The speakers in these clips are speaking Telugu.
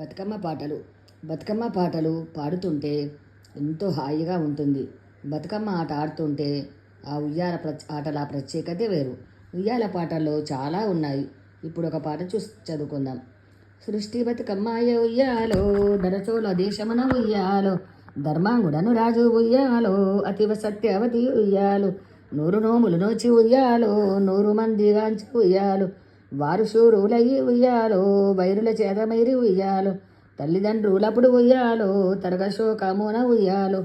బతుకమ్మ పాటలు. బతుకమ్మ పాటలు పాడుతుంటే ఎంతో హాయిగా ఉంటుంది. బతుకమ్మ ఆట ఆడుతుంటే ఆ ఉయ్యాల ప్ర ఆటల ప్రత్యేకత వేరు. ఉయ్యాల పాటల్లో చాలా ఉన్నాయి. ఇప్పుడు ఒక పాట చూసి చదువుకుందాం. సృష్టి బతుకమ్మాయ ఉయ్యాలో దరచోల దేశమున ఉయ్యాలో ధర్మాంగుడను రాజు ఉయ్యాలో అతివ సత్యవతి ఉయ్యాలు నూరు నోములు నోచి ఉయ్యాలో నూరు మంది గాంచి ఉయ్యాలు వారు శూరులయ్యి ఉయ్యాలో వైరుల చేతమైరి ఉయ్యాలో తల్లిదండ్రులప్పుడు ఉయ్యాలో తరగ శోకమున ఉయ్యాలో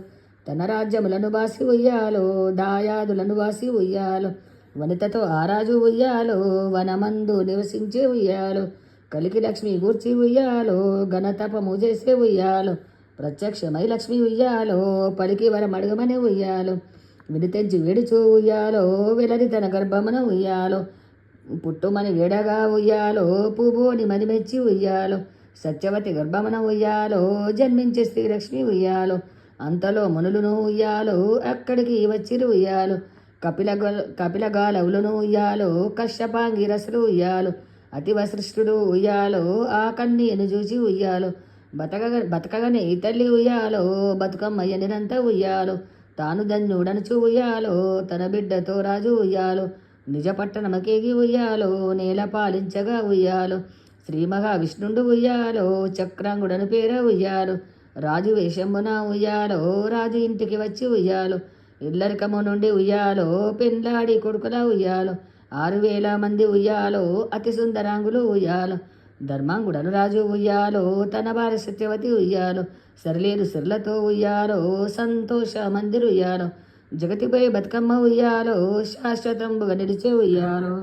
తన రాజ్యములను బాసి ఉయ్యాలో దాయాదులను బాసి ఉయ్యాలో వనితతో ఆరాజు ఉయ్యాలో వనమందు నివసించే ఉయ్యాలో కలికి లక్ష్మి గూర్చి ఉయ్యాలో ఘనతపము చేసే ఉయ్యాలో ప్రత్యక్షమై లక్ష్మి ఉయ్యాలో పలికి వరం అడగమని ఉయ్యాలో విడితెంచి వేడిచూ ఉయ్యాలో వెలది తన గర్భమున ఉయ్యాలో పుట్టుమని విడగా ఉయ్యాలో పువ్వుని మని మెచ్చి ఉయ్యాలో సత్యవతి గర్భమన ఉయ్యాలో జన్మించే శ్రీలక్ష్మి ఉయ్యాలో అంతలో మునులను ఉయ్యాలో అక్కడికి వచ్చిరు ఉయ్యాలో కపిల కపిలగాలవులను ఉయ్యాలో కశ్యపాంగిరసులు ఉయ్యాలో అతివసృష్టుడు ఉయ్యాలో ఆ కన్నీను చూసి ఉయ్యాలో బతక బతకగని తల్లి ఉయ్యాలో బతుకమ్మయ్య నిరంత ఉయ్యాలో తాను ధన్యుడనుచు ఉయ్యాలో తన బిడ్డతో రాజు ఉయ్యాలో నిజ పట్టణమకేగి ఉయ్యాలో నేల పాలించగా ఉయ్యాలో శ్రీ మహావిష్ణుండు ఉయ్యాలో చక్రాంగుడను పేర ఉయ్యాలో రాజు వేషమున ఉయ్యాలో రాజు ఇంటికి వచ్చి ఉయ్యాలో ఇల్లరికము నుండి ఉయ్యాలో పెండ్లాడి కొడుకుల ఉయ్యాలో ఆరు వేల మంది ఉయ్యాలో అతి సుందరాంగులు ఉయ్యాలో ధర్మాంగుడను రాజు ఉయ్యాలో తన భార్య సత్యవతి ఉయ్యాలో సరిలేరు సిర్లతో ఉయ్యాలో సంతోష మందిరు ఉయ్యాలో జగతిపై బతుకమ్మ ఉయ్యాలో శాశ్వతంబుగా నిలిచే ఉయ్యాలో.